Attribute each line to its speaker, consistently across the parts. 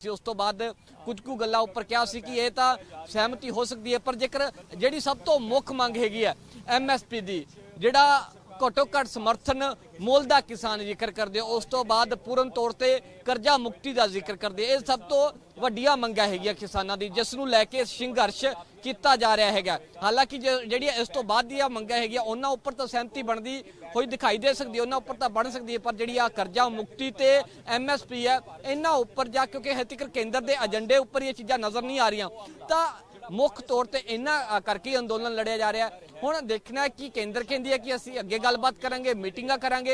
Speaker 1: ਸੀ, ਉਸ ਤੋਂ ਬਾਅਦ ਕੁਝ ਕੁ ਗੱਲਾਂ ਉੱਪਰ ਕਿਹਾ ਸੀ ਕਿ ਇਹ ਤਾਂ ਸਹਿਮਤੀ ਹੋ ਸਕਦੀ ਹੈ, ਪਰ ਜੇਕਰ ਜਿਹੜੀ ਸਭ ਤੋਂ ਮੁੱਖ ਮੰਗ ਹੈਗੀ ਹੈ ਐਮਐਸਪੀ ਦੀ, ਜਿਹੜਾ ਘੱਟੋ ਘੱਟ ਸਮਰਥਨ ਮੁੱਲ ਦਾ ਕਿਸਾਨ ਜ਼ਿਕਰ ਕਰਦੇ ਹੋ, ਉਸ ਤੋਂ ਬਾਅਦ ਪੂਰਨ ਤੌਰ ਤੇ ਕਰਜ਼ਾ ਮੁਕਤੀ ਦਾ ਜ਼ਿਕਰ ਕਰਦੇ ਇਹ ਸਭ ਤੋਂ ਵੱਡੀਆਂ ਮੰਗਾਂ ਹੈਗੀਆਂ ਕਿਸਾਨਾਂ ਦੀ ਜਿਸ ਨੂੰ ਲੈ ਕੇ ਸੰਘਰਸ਼ ਕੀਤਾ ਜਾ ਰਿਹਾ ਹੈਗਾ। ਹਾਲਾਂਕਿ ਜੇ- ਜਿਹੜੀਆਂ ਇਸ ਤੋਂ ਬਾਅਦ ਦੀਆਂ ਮੰਗਾਂ ਹੈਗੀਆਂ ਉਹਨਾਂ ਉੱਪਰ ਤਾਂ ਸਹਿਮਤੀ ਬਣਦੀ ਹੋਈ ਦਿਖਾਈ ਦੇ ਸਕਦੀ ਹੈ ਉਹਨਾਂ ਉੱਪਰ ਤਾਂ ਬਣ ਸਕਦੀ ਹੈ ਪਰ ਜਿਹੜੀ ਆ ਕਰਜ਼ਾ ਮੁਕਤੀ ਤੇ ਐਮਐਸਪੀ ਹੈ ਇਹਨਾਂ ਉੱਪਰ ਜਾ ਕਿਉਂਕਿ ਹਜੇ ਕੇਂਦਰ ਦੇ ਏਜੰਡੇ ਉੱਪਰ ਇਹ ਚੀਜ਼ਾਂ ਨਜ਼ਰ ਨਹੀਂ ਆ ਰਹੀਆਂ ਤਾਂ ਮੁੱਖ ਤੌਰ ਤੇ ਇਹਨਾਂ ਕਰਕੇ ਅੰਦੋਲਨ ਲੜਿਆ ਜਾ ਰਿਹਾ। ਹੁਣ ਦੇਖਣਾ ਕਿ ਕੇਂਦਰ ਕਹਿੰਦੀ ਹੈ ਕਿ ਅਸੀਂ ਅੱਗੇ ਗੱਲਬਾਤ ਕਰਾਂਗੇ ਮੀਟਿੰਗਾਂ ਕਰਾਂਗੇ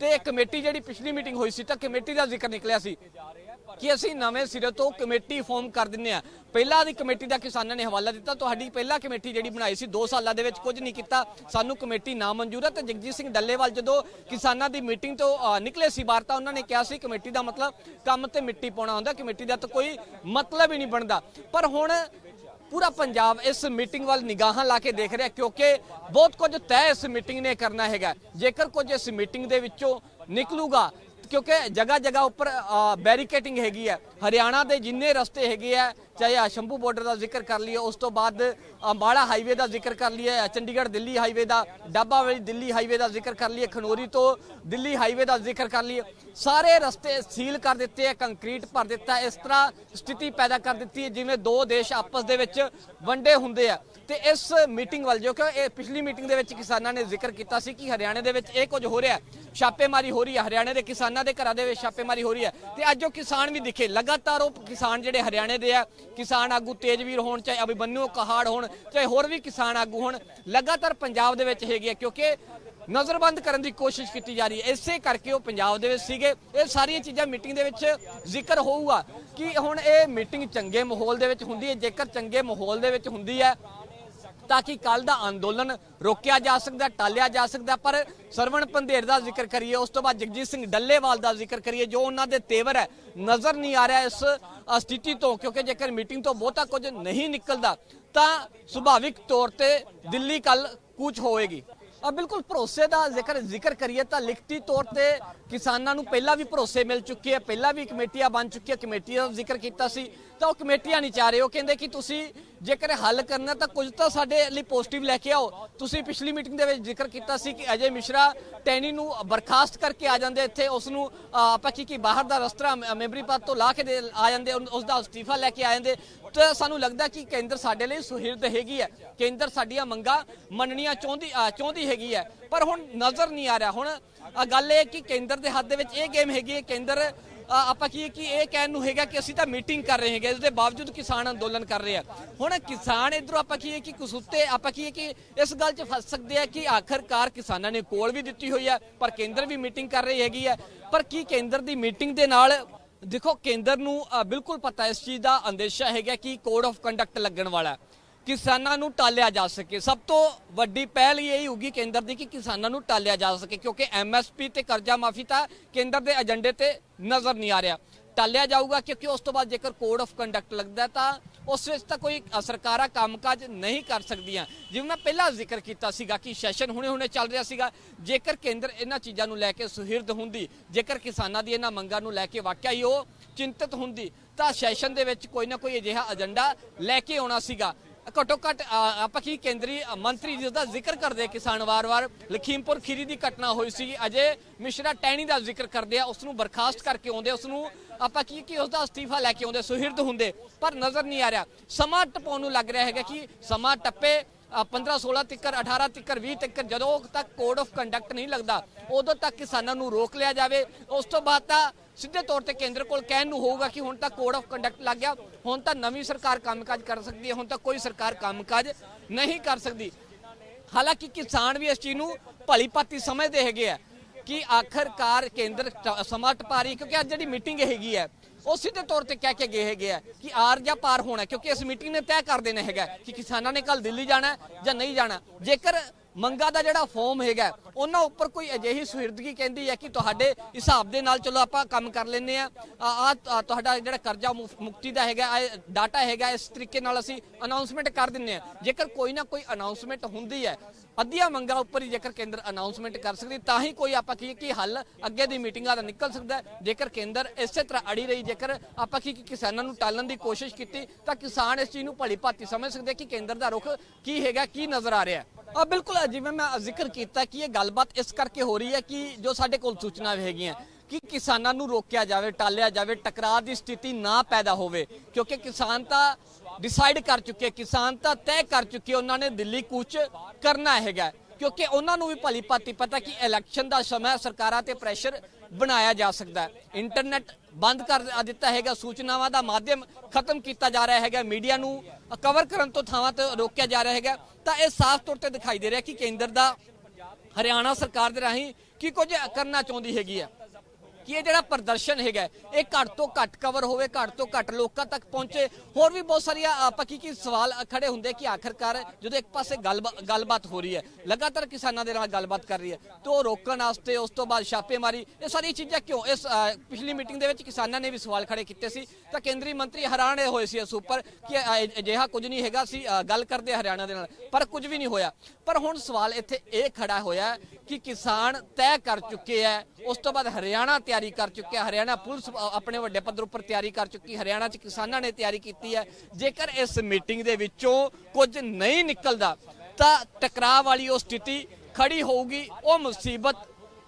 Speaker 1: ਤੇ ਕਮੇਟੀ ਜਿਹੜੀ ਪਿਛਲੀ ਮੀਟਿੰਗ ਹੋਈ ਸੀ ਤਾਂ ਕਮੇਟੀ ਦਾ ਜ਼ਿਕਰ ਨਿਕਲਿਆ ਸੀ ਕਿ ਅਸੀਂ ਨਵੇਂ ਸਿਰੇ ਤੋਂ ਕਮੇਟੀ ਫਾਰਮ ਕਰ ਦਿੰਨੇ ਆ ਪਹਿਲਾਂ ਦੀ ਕਮੇਟੀ ਦਾ ਕਿਸਾਨਾਂ ਨੇ ਹਵਾਲਾ ਦਿੱਤਾ, ਤੁਹਾਡੀ ਪਹਿਲਾ ਕਮੇਟੀ ਜਿਹੜੀ ਬਣਾਈ ਸੀ 2 ਸਾਲਾਂ ਦੇ ਵਿੱਚ ਕੁਝ ਨਹੀਂ ਕੀਤਾ। ਸਾਨੂੰ ਕਮੇਟੀ ਨਾ ਮਨਜ਼ੂਰ ਹੈ ਤੇ ਜਗਜੀਤ ਸਿੰਘ ਡੱਲੇਵਾਲ ਜਦੋਂ ਕਿਸਾਨਾਂ ਦੀ ਮੀਟਿੰਗ ਤੋਂ ਨਿਕਲੇ ਸੀ ਬਾਹਰ ਤਾਂ ਉਹਨਾਂ ਨੇ ਕਿਹਾ ਸੀ ਕਮੇਟੀ ਦਾ ਮਤਲਬ ਕੰਮ ਤੇ ਮਿੱਟੀ ਪਾਉਣਾ ਹੁੰਦਾ, ਕਮੇਟੀ ਦਾ ਤਾਂ ਕੋਈ ਮਤਲਬ ਹੀ ਨਹੀਂ ਬਣਦਾ। ਪਰ ਹੁਣ ਪੂਰਾ ਪੰਜਾਬ ਇਸ ਮੀਟਿੰਗ ਵੱਲ ਨਿਗਾਹਾਂ ਲਾ ਕੇ ਦੇਖ ਰਿਹਾ ਕਿਉਂਕਿ ਬਹੁਤ ਕੁਝ ਤੈਅ ਇਸ ਮੀਟਿੰਗ ਨੇ ਕਰਨਾ ਹੈਗਾ। ਜੇਕਰ ਕੁਝ ਇਸ ਮੀਟਿੰਗ ਦੇ ਵਿੱਚੋਂ ਨਿਕਲੂਗਾ, ਕਿਉਂਕਿ ਜਗ੍ਹਾ ਜਗ੍ਹਾ ਉੱਪਰ ਬੈਰੀਕੇਟਿੰਗ ਹੈਗੀ ਹੈ। ਹਰਿਆਣਾ ਦੇ ਜਿੰਨੇ ਰਸਤੇ ਹੈਗੇ ਆ ਚਾਹੇ ਆ ਸ਼ੰਭੂ ਬਾਰਡਰ ਦਾ ਜ਼ਿਕਰ ਕਰ ਲਈਏ, ਉਸ ਤੋਂ ਬਾਅਦ ਅੰਬਾਲਾ ਹਾਈਵੇ ਦਾ ਜ਼ਿਕਰ ਕਰ ਲਈਏ ਚੰਡੀਗੜ੍ਹ ਦਿੱਲੀ ਹਾਈਵੇ ਦਾ ਡੱਬਾ ਵਾਲੀ ਦਿੱਲੀ ਹਾਈਵੇ ਦਾ ਜ਼ਿਕਰ ਕਰ ਲਈਏ, ਖਨੋਰੀ ਤੋਂ ਦਿੱਲੀ ਹਾਈਵੇ ਦਾ ਜ਼ਿਕਰ ਕਰ ਲਈਏ। ਸਾਰੇ ਰਸਤੇ ਸੀਲ ਕਰ ਦਿੱਤੇ ਆ ਕੰਕਰੀਟ ਭਰ ਦਿੱਤਾ, ਇਸ ਤਰ੍ਹਾਂ ਸਥਿਤੀ ਪੈਦਾ ਕਰ ਦਿੱਤੀ ਹੈ, ਜਿਵੇਂ ਦੋ ਦੇਸ਼ ਆਪਸ ਦੇ ਵਿੱਚ ਵੰਡੇ ਹੁੰਦੇ ਆ। ਤੇ ਇਸ ਮੀਟਿੰਗ ਵੱਲ ਜੋ ਕਿ ਇਹ ਪਿਛਲੀ ਮੀਟਿੰਗ ਦੇ ਵਿੱਚ ਕਿਸਾਨਾਂ ਨੇ ਜ਼ਿਕਰ ਕੀਤਾ ਸੀ ਕਿ ਹਰਿਆਣੇ ਦੇ ਵਿੱਚ ਇਹ ਕੁਝ ਹੋ ਰਿਹਾ ਛਾਪੇਮਾਰੀ ਹੋ ਰਹੀ ਹੈ, ਹਰਿਆਣੇ ਦੇ ਕਿਸਾਨਾਂ ਦੇ ਘਰਾਂ ਦੇ ਵਿੱਚ ਛਾਪੇਮਾਰੀ ਹੋ ਰਹੀ ਹੈ। ਤੇ ਅੱਜ ਉਹ ਕਿਸਾਨ ਵੀ ਦਿਖੇ, ਲਗਾਤਾਰ ਉਹ ਕਿਸਾਨ ਜਿਹੜੇ ਹਰਿਆਣੇ ਦੇ ਆ ਕਿਸਾਨ ਆਗੂ ਤੇਜਵੀਰ ਹੋਣ, ਚਾਹੇ ਅਭਿਮਨਿਊ ਕਹਾੜ ਹੋਣ, ਚਾਹੇ ਹੋਰ ਵੀ ਕਿਸਾਨ ਆਗੂ ਹੋਣ, ਲਗਾਤਾਰ ਪੰਜਾਬ ਦੇ ਵਿੱਚ ਹੈਗੇ ਆ, ਕਿਉਂਕਿ ਨਜ਼ਰਬੰਦ ਕਰਨ ਦੀ ਕੋਸ਼ਿਸ਼ ਕੀਤੀ ਜਾ ਰਹੀ ਹੈ। ਇਸੇ ਕਰਕੇ ਉਹ ਪੰਜਾਬ ਦੇ ਵਿੱਚ ਸੀਗੇ। ਇਹ ਸਾਰੀਆਂ ਚੀਜ਼ਾਂ ਮੀਟਿੰਗ ਦੇ ਵਿੱਚ ਜ਼ਿਕਰ ਹੋਊਗਾ ਕਿ ਹੁਣ ਇਹ ਮੀਟਿੰਗ ਚੰਗੇ ਮਾਹੌਲ ਦੇ ਵਿੱਚ ਹੁੰਦੀ ਹੈ। ਜੇਕਰ ਚੰਗੇ ਮਾਹੌਲ ਦੇ ਵਿੱਚ ਹੁੰਦੀ ਹੈ ਤਾਂ ਕਿ ਕੱਲ ਦਾ ਅੰਦੋਲਨ ਰੋਕਿਆ ਜਾ ਸਕਦਾ, ਟਾਲਿਆ ਜਾ ਸਕਦਾ, ਪਰ ਸਰਵਣ ਪੰਧੇਰ ਦਾ ਜ਼ਿਕਰ ਕਰੀਏ, ਉਸ ਤੋਂ ਬਾਅਦ ਜਗਜੀਤ ਸਿੰਘ ਡੱਲੇਵਾਲ ਦਾ ਜ਼ਿਕਰ ਕਰੀਏ, ਜੋ ਉਹਨਾਂ ਦੇ ਤੇਵਰ ਹੈ, ਨਜ਼ਰ ਨਹੀਂ ਆ ਰਿਹਾ ਇਸ ਸਥਿਤੀ ਤੋਂ, ਕਿਉਂਕਿ ਜੇਕਰ ਮੀਟਿੰਗ ਤੋਂ ਬਹੁਤਾ ਕੁਝ ਨਹੀਂ ਨਿਕਲਦਾ, ਤਾਂ ਸੁਭਾਵਿਕ ਤੌਰ ਤੇ ਦਿੱਲੀ ਕੱਲ ਕੂਚ ਹੋਏਗੀ। ਆ ਬਿਲਕੁਲ ਭਰੋਸੇ ਦਾ ਜ਼ਿਕਰ ਜ਼ਿਕਰ ਕਰੀਏ ਤਾਂ ਲਿਖਤੀ ਤੌਰ ਤੇ ਕਿਸਾਨਾਂ ਨੂੰ ਪਹਿਲਾਂ ਵੀ ਭਰੋਸੇ ਮਿਲ ਚੁੱਕੇ ਆ, ਪਹਿਲਾਂ ਵੀ ਕਮੇਟੀਆਂ ਬਣ ਚੁੱਕੀਆਂ, ਕਮੇਟੀਆਂ ਦਾ ਜ਼ਿਕਰ ਕੀਤਾ ਸੀ, ਤਾਂ ਉਹ ਕਮੇਟੀਆਂ ਨਹੀਂ ਚਾਹ ਰਹੇ, ਉਹ ਕਹਿੰਦੇ ਕਿ ਤੁਸੀਂ ਜੇਕਰ ਹੱਲ ਕਰਨਾ ਤਾਂ ਕੁਝ ਤਾਂ ਸਾਡੇ ਲਈ ਪੋਜ਼ਿਟਿਵ ਲੈ ਕੇ ਆਓ। ਤੁਸੀਂ ਪਿਛਲੀ ਮੀਟਿੰਗ ਦੇ ਵਿੱਚ ਜ਼ਿਕਰ ਕੀਤਾ ਸੀ ਕਿ ਅਜੇ ਮਿਸ਼ਰਾ ਟੈਨੀ ਨੂੰ ਬਰਖਾਸਤ ਕਰਕੇ ਆ ਜਾਂਦੇ ਇੱਥੇ। ਉਸ ਨੂੰ ਆਪਾਂ ਕੀ ਕੀ ਬਾਹਰ ਦਾ ਰਸਤਾ ਮੈਂਬਰੀ ਪਦ ਤੋਂ ਲਾ ਕੇ ਦੇ, ਆ ਜਾਂਦੇ ਉਨ- ਉਸ ਦਾ ਅਸਤੀਫਾ ਲੈ ਕੇ ਆ ਜਾਂਦੇ। ਤਾਂ ਸਾਨੂੰ ਲੱਗਦਾ ਕਿ ਕੇਂਦਰ ਸਾਡੇ ਲਈ ਸੁਹਿਰਦ ਹੈਗੀ ਹੈ। ਕੇਂਦਰ ਸਾਡੀਆਂ ਮੰਗਾਂ ਮੰਨਣੀਆਂ ਚਾਹੁੰਦੀ ਚਾਹੁੰਦੀ ਹੈਗੀ ਹੈ। ਪਰ ਹੁਣ ਨਜ਼ਰ ਨਹੀਂ ਆ ਰਿਹਾ। ਹੁਣ ਗੱਲ ਇਹ ਕਿ ਕੇਂਦਰ ਦੇ ਹੱਥ ਦੇ ਵਿੱਚ ਇਹ ਗੇਮ ਹੈਗੀ ਹੈ। ਕੇਂਦਰ ਆਪਾਂ ਕੀ ਕਿ ਇਹ ਕਹਿਣ ਨੂੰ ਹੈਗਾ ਕਿ ਅਸੀਂ ਤਾਂ ਮੀਟਿੰਗ ਕਰ ਰਹੇ ਹੈਗੇ, ਇਸ ਦੇ ਬਾਵਜੂਦ ਕਿਸਾਨ ਅੰਦੋਲਨ ਕਰ ਰਹੇ ਆ। ਹੁਣ ਕਿਸਾਨ ਇਧਰੋਂ ਆਪਾਂ ਕੀ ਹੈ ਕਿ ਕਸੂਤੇ ਆਪਾਂ ਕੀ ਹੈ ਕਿ ਇਸ ਗੱਲ 'ਚ ਫਸ ਸਕਦੇ ਆ ਕਿ ਆਖਰਕਾਰ ਕਿਸਾਨਾਂ ਨੇ ਕੋਲ ਵੀ ਦਿੱਤੀ ਹੋਈ ਹੈ ਪਰ ਕੇਂਦਰ ਵੀ ਮੀਟਿੰਗ ਕਰ ਰਹੀ ਹੈਗੀ ਹੈ ਪਰ ਕੀ ਕੇਂਦਰ ਦੀ ਮੀਟਿੰਗ ਦੇ ਨਾਲ, ਦੇਖੋ ਕੇਂਦਰ ਨੂੰ ਬਿਲਕੁਲ ਪਤਾ ਇਸ ਚੀਜ਼ ਦਾ ਅੰਦੇਸ਼ਾ ਹੈਗਾ ਕਿ ਕੋਡ ਆਫ ਕੰਡਕਟ ਲੱਗਣ ਵਾਲਾ। ਕਿਸਾਨਾਂ ਨੂੰ ਟਾਲਿਆ ਜਾ ਸਕੇ। ਸਭ ਤੋਂ ਵੱਡੀ ਪਹਿਲ ਇਹ ਹੋਊਗੀ ਕੇਂਦਰ ਦੀ ਕਿ ਕਿਸਾਨਾਂ ਨੂੰ ਟਾਲਿਆ ਜਾ ਸਕੇ ਕਿਉਂਕਿ ਐਮਐਸਪੀ ਤੇ ਕਰਜ਼ਾ ਮਾਫੀ ਤਾਂ ਕੇਂਦਰ ਦੇ ਏਜੰਡੇ ਤੇ ਨਜ਼ਰ ਨਹੀਂ ਆ ਰਿਹਾ। ਟਾਲਿਆ ਜਾਊਗਾ ਕਿਉਂਕਿ ਉਸ ਤੋਂ ਬਾਅਦ ਜੇਕਰ ਕੋਡ ਆਫ ਕੰਡਕਟ ਲੱਗਦਾ ਤਾਂ ਉਸ ਵਿੱਚ ਤਾਂ ਕੋਈ ਅ, ਸਰਕਾਰਾਂ ਕੰਮਕਾਜ ਨਹੀਂ ਕਰ ਸਕਦੀਆਂ। ਜਿਵੇਂ ਮੈਂ ਪਹਿਲਾਂ ਜ਼ਿਕਰ ਕੀਤਾ ਸੀਗਾ ਕਿ ਸੈਸ਼ਨ ਹੁਣੇ-ਹੁਣੇ ਚੱਲ ਰਿਹਾ ਸੀਗਾ। ਜੇਕਰ ਕੇਂਦਰ ਇਹਨਾਂ ਚੀਜ਼ਾਂ ਨੂੰ ਲੈ ਕੇ ਸੁਹਿਰਦ ਹੁੰਦੀ ਜੇਕਰ ਕਿਸਾਨਾਂ ਦੀ ਇਹਨਾਂ ਮੰਗਾਂ ਨੂੰ ਲੈ ਕੇ ਵਾਕਿਆ ਹੀ ਉਹ ਚਿੰਤਤ ਹੁੰਦੀ ਤਾਂ ਸੈਸ਼ਨ ਦੇ ਵਿੱਚ ਕੋਈ ਨਾ ਕੋਈ ਅਜਿਹਾ ਏਜੰਡਾ ਲੈ ਕੇ ਆਉਣਾ ਸੀਗਾ। ਘੱਟੋ ਘੱਟ ਆਪਾਂ ਕੀ ਕੇਂਦਰੀ ਮੰਤਰੀ ਜਿਸ ਦਾ ਜ਼ਿਕਰ ਕਰਦੇ ਕਿਸਾਨ ਵਾਰ-ਵਾਰ ਲਖੀਮਪੁਰ ਖੀਰੀ ਦੀ ਘਟਨਾ ਹੋਈ ਸੀ, ਅਜੇ ਮਿਸ਼ਰਾ ਟੈਣੀ ਦਾ ਜ਼ਿਕਰ ਕਰਦੇ ਆ ਉਸ ਨੂੰ ਬਰਖਾਸਤ ਕਰਕੇ ਆਉਂਦੇ ਉਸ ਨੂੰ ਆਪਾਂ ਕੀ ਕਿ ਉਸ ਦਾ ਅਸਤੀਫਾ ਲੈ ਕੇ ਆਉਂਦੇ ਸੁਹਿਰਦ ਹੁੰਦੇ, ਪਰ ਨਜ਼ਰ ਨਹੀਂ ਆ ਰਿਹਾ। ਸਮਾਂ ਟਪਾਉਣ ਨੂੰ ਲੱਗ ਰਿਹਾ ਹੈਗਾ ਕਿ ਸਮਾਂ ਟੱਪੇ 15 16 ਤਿੱਕਰ 18 ਤਿੱਕਰ 20 ਤਿੱਕਰ, ਜਦੋਂ ਤੱਕ ਕੋਡ ਆਫ ਕੰਡਕਟ ਨਹੀਂ ਲੱਗਦਾ, ਉਦੋਂ ਤੱਕ ਕਿਸਾਨਾਂ ਨੂੰ ਰੋਕ ਲਿਆ ਜਾਵੇ। ਉਸ ਤੋਂ ਬਾਅਦ ਤਾਂ ਸਿੱਧੇ ਤੌਰ ਤੇ ਕੇਂਦਰ ਕੋਲ ਕਹਿਣ ਨੂੰ ਹੋਊਗਾ ਕਿ ਹੁਣ ਤਾਂ ਕੋਡ ਆਫ ਕੰਡਕਟ ਲੱਗ ਗਿਆ, ਹੁਣ ਤਾਂ ਨਵੀਂ ਸਰਕਾਰ ਕੰਮਕਾਜ ਕਰ ਸਕਦੀ ਹੈ, ਹੁਣ ਤਾਂ ਕੋਈ ਸਰਕਾਰ ਕੰਮਕਾਜ ਨਹੀਂ ਕਰ ਸਕਦੀ। ਹਾਲਾਂਕਿ ਕਿਸਾਨ ਵੀ ਇਸ ਚੀਜ਼ ਨੂੰ ਭਲੀ ਭਾਤੀ ਸਮਝਦੇ ਹੈਗੇ ਆ ਕਿ ਆਖਰਕਾਰ ਕੇਂਦਰ ਟ- ਸਮਾਂ ਟਪਾ ਰਹੀ ਕਿਉਂਕਿ ਅੱਜ ਜਿਹੜੀ ਮੀਟਿੰਗ ਹੈਗੀ ਹੈ ਉਹ ਸਿੱਧੇ ਤੌਰ ਤੇ ਕਹਿ ਕੇ ਗਏ ਹੈਗੇ ਆ ਕਿ ਆਰ ਜਾਂ ਪਾਰ ਹੋਣਾ ਕਿਉਂਕਿ ਇਸ ਮੀਟਿੰਗ ਨੇ ਤੈਅ ਕਰ ਦੇਣਾ ਹੈਗਾ ਕਿ ਕਿਸਾਨਾਂ ਨੇ ਕੱਲ ਦਿੱਲੀ ਜਾਣਾ ਜਾਂ ਨਹੀਂ ਜਾਣਾ ਜੇਕਰ ਮੰਗਾ ਦਾ ਜਿਹੜਾ ਫਾਰਮ ਹੈਗਾ, ਉਹਨਾਂ ਉੱਪਰ ਕੋਈ ਅਜਿਹੀ ਸੁਹਿਰਦਗੀ ਕਹਿੰਦੀ ਹੈ ਕਿ ਤੁਹਾਡੇ ਹਿਸਾਬ ਦੇ ਨਾਲ ਚਲੋ ਆਪਾਂ ਕੰਮ ਕਰ ਲੈਨੇ ਆ ਆ ਤੁਹਾਡਾ ਜਿਹੜਾ ਕਰਜ਼ਾ ਮੁਫ- ਮੁਕਤੀ ਦਾ ਹੈਗਾ ਡਾਟਾ ਹੈਗਾ, ਇਸ ਤਰੀਕੇ ਨਾਲ ਅਸੀਂ ਅਨਾਉਂਸਮੈਂਟ ਕਰ ਦਿੰਨੇ ਆ ਜੇਕਰ ਕੋਈ ਨਾ ਕੋਈ ਅਨਾਉਂਸਮੈਂਟ ਹੁੰਦੀ ਹੈ, ਅੱਧੀਆਂ ਮੰਗਾਂ ਉੱਪਰ ਹੀ ਜੇਕਰ ਕੇਂਦਰ ਅਨਾਉਂਸਮੈਂਟ ਕਰ ਸਕਦੀ, ਤਾਂ ਹੀ ਕੋਈ ਆਪਾਂ ਕੀ, ਕਿ ਹੱਲ ਅੱਗੇ ਦੀ ਮੀਟਿੰਗਾਂ ਦਾ ਨਿਕਲ ਸਕਦਾ ਜੇਕਰ ਕੇਂਦਰ ਇਸੇ ਤਰ੍ਹਾਂ ਅੜੀ ਰਹੀ, ਜੇਕਰ ਆਪਾਂ ਕੀ, ਕਿ ਕਿਸਾਨਾਂ ਨੂੰ ਟਾਲਣ ਦੀ ਕੋਸ਼ਿਸ਼ ਕੀਤੀ, ਤਾਂ ਕਿਸਾਨ ਇਸ ਚੀਜ਼ ਨੂੰ ਭਲੀ ਭਾਤੀ ਸਮਝ ਸਕਦੇ ਕਿ ਕੇਂਦਰ ਦਾ ਰੁਖ ਕੀ ਹੈਗਾ, ਕੀ ਨਜ਼ਰ ਆ ਰਿਹਾ ਆ, ਬਿਲਕੁਲ ਜਿਵੇਂ ਮੈਂ ਜ਼ਿਕਰ ਕੀਤਾ ਕਿ ਇਹ ਗੱਲਬਾਤ ਇਸ ਕਰਕੇ ਹੋ ਰਹੀ ਹੈ ਕਿ ਜੋ ਸਾਡੇ ਕੋਲ ਸੂਚਨਾ ਹੈਗੀਆਂ ਕਿ ਕਿਸਾਨਾਂ ਨੂੰ ਰੋਕਿਆ ਜਾਵੇ, ਟਾਲਿਆ ਜਾਵੇ, ਟਕਰਾਅ ਦੀ ਸਥਿਤੀ ਨਾ ਪੈਦਾ ਹੋਵੇ, ਕਿਉਂਕਿ ਕਿਸਾਨ ਤਾਂ ਡਿਸਾਈਡ ਕਰ ਚੁੱਕੇ, ਕਿਸਾਨ ਤਾਂ ਤੈਅ ਕਰ ਚੁੱਕੇ, ਉਹਨਾਂ ਨੇ ਦਿੱਲੀ ਕੂਚ ਕਰਨਾ ਹੈਗਾ। ਕਿਉਂਕਿ ਉਹਨਾਂ ਨੂੰ ਵੀ ਭਲੀ ਭਾਤੀ ਪਤਾ ਕਿ ਇਲੈਕਸ਼ਨ ਦਾ ਸਮਾਂ ਸਰਕਾਰਾਂ ਤੇ ਪ੍ਰੈਸ਼ਰ ਬਣਾਇਆ ਜਾ ਸਕਦਾ ਇੰਟਰਨੈਟ ਬੰਦ ਕਰ ਦਿੱਤਾ ਹੈਗਾ, ਸੂਚਨਾਵਾਂ ਦਾ ਮਾਧਿਅਮ ਖਤਮ ਕੀਤਾ ਜਾ ਰਿਹਾ ਹੈਗਾ ਮੀਡੀਆ ਨੂੰ ਕਵਰ ਕਰਨ ਤੋਂ ਥਾਵਾਂ ਤੇ ਰੋਕਿਆ ਜਾ ਰਿਹਾ ਹੈਗਾ। ਤਾਂ ਇਹ ਸਾਫ਼ ਤੌਰ ਤੇ ਦਿਖਾਈ ਦੇ ਰਿਹਾ ਕਿ ਕੇਂਦਰ ਦਾ ਹਰਿਆਣਾ ਸਰਕਾਰ ਦੇ ਰਾਹੀਂ ਕੀ ਕੁਝ ਕਰਨਾ ਚਾਹੁੰਦੀ ਹੈਗੀ ਆ ਕਿ ਇਹ ਜਿਹੜਾ ਪ੍ਰਦਰਸ਼ਨ ਹੈਗਾ, ਇਹ ਘੱਟ ਤੋਂ ਘੱਟ ਕਵਰ ਹੋਵੇ, ਘੱਟ ਤੋਂ ਘੱਟ ਲੋਕਾਂ ਤੱਕ ਪਹੁੰਚੇ। ਹੋਰ ਵੀ ਬਹੁਤ ਸਾਰੀਆਂ ਆਪਾਂ ਕੀ ਕੀ ਸਵਾਲ ਖੜੇ ਹੁੰਦੇ ਕਿ ਆਖਰਕਾਰ ਜਦੋਂ ਇੱਕ ਪਾਸੇ ਗੱਲਬਾ- ਗੱਲਬਾਤ ਹੋ ਰਹੀ ਹੈ, ਲਗਾਤਾਰ ਕਿਸਾਨਾਂ ਦੇ ਨਾਲ ਗੱਲਬਾਤ ਕਰ ਰਹੀ ਹੈ, ਤੇ ਉਹ ਰੋਕਣ ਵਾਸਤੇ, ਉਸ ਤੋਂ ਬਾਅਦ ਛਾਪੇਮਾਰੀ, ਇਹ ਸਾਰੀਆਂ ਚੀਜ਼ਾਂ ਕਿਉਂ? ਇਸ ਪਿਛਲੀ ਮੀਟਿੰਗ ਦੇ ਵਿੱਚ ਕਿਸਾਨਾਂ ਨੇ ਵੀ ਸਵਾਲ ਖੜੇ ਕੀਤੇ ਸੀ, ਤਾਂ ਕੇਂਦਰੀ ਮੰਤਰੀ ਹੈਰਾਨੇ ਹੋਏ ਸੀ ਇਸ ਉੱਪਰ ਕਿ ਅਜਿਹਾ ਕੁਝ ਨਹੀਂ ਹੈਗਾ ਸੀ ਗੱਲ ਕਰਦੇ ਹਰਿਆਣਾ ਦੇ ਨਾਲ, ਪਰ ਕੁਝ ਵੀ ਨਹੀਂ ਹੋਇਆ। ਪਰ ਹੁਣ ਸਵਾਲ ਇੱਥੇ ਇਹ ਖੜਾ ਹੋਇਆ ਕਿ ਕਿਸਾਨ ਤੈਅ ਕਰ ਚੁੱਕੇ ਹੈ, ਉਸ ਤੋਂ ਬਾਅਦ ਹਰਿਆਣਾ ਤਿਆਰੀ ਕਰ ਚੁੱਕਿਆ ਹਰਿਆਣਾ ਪੁਲਿਸ ਆਪਣੇ ਵੱਡੇ ਪੱਧਰ ਉੱਪਰ ਤਿਆਰੀ ਕਰ ਚੁੱਕੀ ਹਰਿਆਣਾ 'ਚ ਕਿਸਾਨਾਂ ਨੇ ਤਿਆਰੀ ਕੀਤੀ ਹੈ। ਜੇਕਰ ਇਸ ਮੀਟਿੰਗ ਦੇ ਵਿੱਚੋਂ ਕੁਝ ਨਹੀਂ ਨਿਕਲਦਾ, ਤਾਂ ਟਕਰਾਅ ਵਾਲੀ ਉਹ ਸਥਿਤੀ ਖੜੀ ਹੋਊਗੀ, ਉਹ ਮੁਸੀਬਤ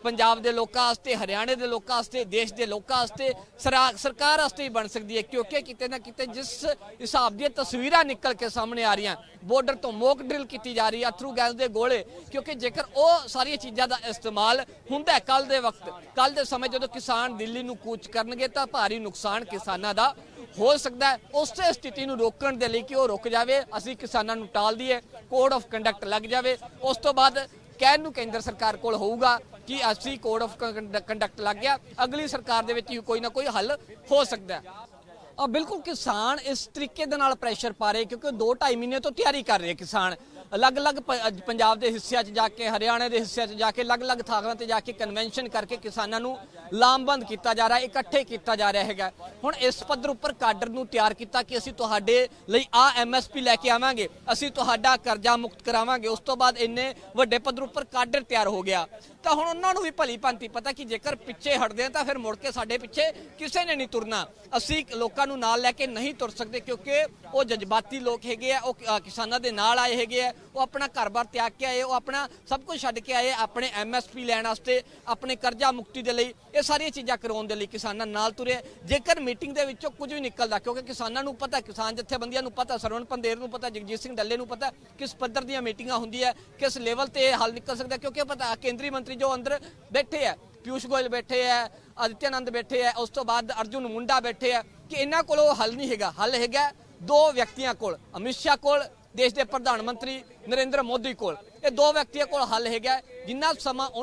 Speaker 1: ਪੰਜਾਬ ਦੇ ਲੋਕਾਂ ਵਾਸਤੇ, ਹਰਿਆਣੇ ਦੇ ਲੋਕਾਂ ਵਾਸਤੇ, ਦੇਸ਼ ਦੇ ਲੋਕਾਂ ਵਾਸਤੇ, ਸਰਾ- ਸਰਕਾਰ ਵਾਸਤੇ ਹੀ ਬਣ ਸਕਦੀ ਹੈ। ਕਿਉਂਕਿ ਕਿਤੇ ਨਾ ਕਿਤੇ ਜਿਸ ਹਿਸਾਬ ਦੀਆਂ ਤਸਵੀਰਾਂ ਨਿਕਲ ਕੇ ਸਾਹਮਣੇ ਆ ਰਹੀਆਂ ਬਾਰਡਰ ਤੋਂ ਮੋਕ ਡਰਿਲ ਕੀਤੀ ਜਾ ਰਹੀ ਹੈ ਅਥਰੂ ਗੈਸ ਦੇ ਗੋਲੇ, ਕਿਉਂਕਿ ਜੇਕਰ ਉਹ ਸਾਰੀਆਂ ਚੀਜ਼ਾਂ ਦਾ ਇਸਤੇਮਾਲ ਹੁੰਦਾ ਕੱਲ ਦੇ ਵਕਤ ਕੱਲ ਦੇ ਸਮੇਂ ਜਦੋਂ ਕਿਸਾਨ ਦਿੱਲੀ ਨੂੰ ਕੂਚ ਕਰਨਗੇ ਤਾਂ ਭਾਰੀ ਨੁਕਸਾਨ ਕਿਸਾਨਾਂ ਦਾ ਹੋ ਸਕਦਾ ਹੈ। ਉਸੇ ਸਥਿਤੀ ਨੂੰ ਰੋਕਣ ਦੇ ਲਈ ਕਿ ਉਹ ਰੁਕ ਜਾਵੇ, ਅਸੀਂ ਕਿਸਾਨਾਂ ਨੂੰ ਟਾਲ ਦਈਏ ਕੋਡ ਆਫ ਕੰਡਕਟ ਲੱਗ ਜਾਵੇ। ਉਸ ਤੋਂ ਬਾਅਦ ਕਹਿਣ ਨੂੰ ਕੇਂਦਰ ਸਰਕਾਰ ਕੋਲ ਹੋਊਗਾ ਕਿ ਅਸੀਂ ਕੋਡ ਆਫ ਕੰਡਕਟ ਲੱਗ ਗਿਆ। ਅਗਲੀ ਸਰਕਾਰ ਦੇ ਵਿੱਚ ਕੋਈ ਨਾ ਕੋਈ ਹੱਲ ਹੋ ਸਕਦਾ ਆ ਬਿਲਕੁਲ ਕਿਸਾਨ ਇਸ ਤਰੀਕੇ ਦੇ ਨਾਲ ਪ੍ਰੈਸ਼ਰ ਪਾ ਰਹੇ ਕਿਉਂਕਿ 2.5 ਮਹੀਨੇ ਤੋਂ ਤਿਆਰੀ ਕਰ ਰਹੇ ਕਿਸਾਨ। ਅਲੱਗ-ਅਲੱਗ ਪੰਜਾਬ ਦੇ ਹਿੱਸਿਆਂ 'ਚ ਜਾ ਕੇ, ਹਰਿਆਣਾ ਦੇ ਹਿੱਸਿਆਂ 'ਚ ਜਾ ਕੇ, ਅਲੱਗ-ਅਲੱਗ ਥਾਵਾਂ ਤੇ ਜਾ ਕੇ ਕਨਵੈਨਸ਼ਨ ਕਰਕੇ ਕਿਸਾਨਾਂ ਨੂੰ ਲਾਮਬੰਦ ਕੀਤਾ ਜਾ ਰਿਹਾ ਹੈ ਇਕੱਠੇ ਕੀਤਾ ਜਾ ਰਿਹਾ ਹੈਗਾ। ਹੁਣ ਇਸ ਪੱਧਰ ਉੱਪਰ ਕਾਡਰ ਨੂੰ ਤਿਆਰ ਕੀਤਾ ਕਿ ਅਸੀਂ ਤੁਹਾਡੇ ਲਈ ਆ ਐਮਐਸਪੀ ਲੈ ਕੇ ਆਵਾਂਗੇ, ਅਸੀਂ ਤੁਹਾਡਾ ਕਰਜ਼ਾ ਮੁਕਤ ਕਰਾਵਾਂਗੇ। ਉਸ ਤੋਂ ਬਾਅਦ ਇੰਨੇ ਵੱਡੇ ਪੱਧਰ ਉੱਪਰ ਕਾਡਰ ਤਿਆਰ ਹੋ ਗਿਆ। ਤਾਂ ਹੁਣ ਉਹਨਾਂ ਨੂੰ ਵੀ ਭਲੀ ਭਾਂਤੀ, ਪਤਾ ਕਿ ਜੇਕਰ ਪਿੱਛੇ ਹਟਦੇ ਆ ਤਾਂ ਫਿਰ ਮੁੜ ਕੇ ਸਾਡੇ ਪਿੱਛੇ ਕਿਸੇ ਨੇ ਨਹੀਂ ਤੁਰਨਾ। ਅਸੀਂ ਲੋਕਾਂ ਨੂੰ ਨਾਲ ਲੈ ਕੇ ਨਹੀਂ ਤੁਰ ਸਕਦੇ ਕਿਉਂਕਿ ਉਹ ਜਜ਼ਬਾਤੀ ਲੋਕ ਹੈਗੇ ਆ, ਉਹ ਕਿਸਾਨਾਂ ਦੇ ਨਾਲ ਆਏ ਹੈਗੇ ਆ, ਉਹ ਆਪਣਾ ਘਰ-ਬਾਰ ਤਿਆਗ ਕੇ ਆਏ, ਉਹ ਆਪਣਾ ਸਭ ਕੁਝ ਛੱਡ ਕੇ ਆਏ ਆਪਣੇ ਐਮਐਸਪੀ ਲੈਣ ਵਾਸਤੇ, ਆਪਣੇ ਕਰਜ਼ਾ ਮੁਕਤੀ ਦੇ ਲਈ, ਇਹ ਸਾਰੀਆਂ ਚੀਜ਼ਾਂ ਕਰਵਾਉਣ ਦੇ ਲਈ ਕਿਸਾਨਾਂ ਨਾਲ ਤੁਰੇ। ਜੇਕਰ ਮੀਟਿੰਗ ਦੇ ਵਿੱਚੋਂ ਕੁਝ ਵੀ ਨਿਕਲਦਾ, ਕਿਉਂਕਿ ਕਿਸਾਨਾਂ ਨੂੰ ਪਤਾ, ਕਿਸਾਨ ਜਥੇਬੰਦੀਆਂ ਨੂੰ ਪਤਾ, ਸਰਵਣ ਪੰਦੇਰ ਨੂੰ ਪਤਾ, ਜਗਜੀਤ ਸਿੰਘ ਡੱਲੇ ਨੂੰ ਪਤਾ ਕਿਸ ਪੱਧਰ ਦੀਆਂ ਮੀਟਿੰਗਾਂ ਹੁੰਦੀ ਹੈ ਕਿਸ ਲੈਵਲ ਤੇ ਇਹ ਹੱਲ ਨਿਕਲ ਸਕਦਾ, ਕਿਉਂਕਿ ਪਤਾ, ਕੇਂਦਰੀ ਮੰਤਰੀ ਜੋ ਅੰਦਰ ਬੈਠੇ ਆ, ਪਿਊਸ਼ ਗੋਇਲ ਬੈਠੇ ਆ, ਆਦਿਤਿਆਨੰਦ ਬੈਠੇ ਆ, ਉਸ ਤੋਂ ਬਾਅਦ ਅਰਜੁਨ ਮੁੰਡਾ ਬੈਠੇ ਆ, ਕਿ ਇਹਨਾਂ ਕੋਲ ਉਹ ਹੱਲ ਨਹੀਂ ਹੈਗਾ। ਹੱਲ ਹੈਗਾ ਦੋ ਵਿਅਕਤੀਆਂ ਕੋਲ, ਅਮਿਤ ਸ਼ਾਹ ਕੋਲ, ਦੇਸ਼ ਦੇ ਪ੍ਰਧਾਨ ਮੰਤਰੀ ਨਰਿੰਦਰ ਮੋਦੀ ਕੋਲ। ਇਹ ਦੋ ਵਿਅਕਤੀਆਂ ਕੋਲ ਹੱਲ ਹੈਗਾ, ਜਿੰਨਾ ਸਮਾਂ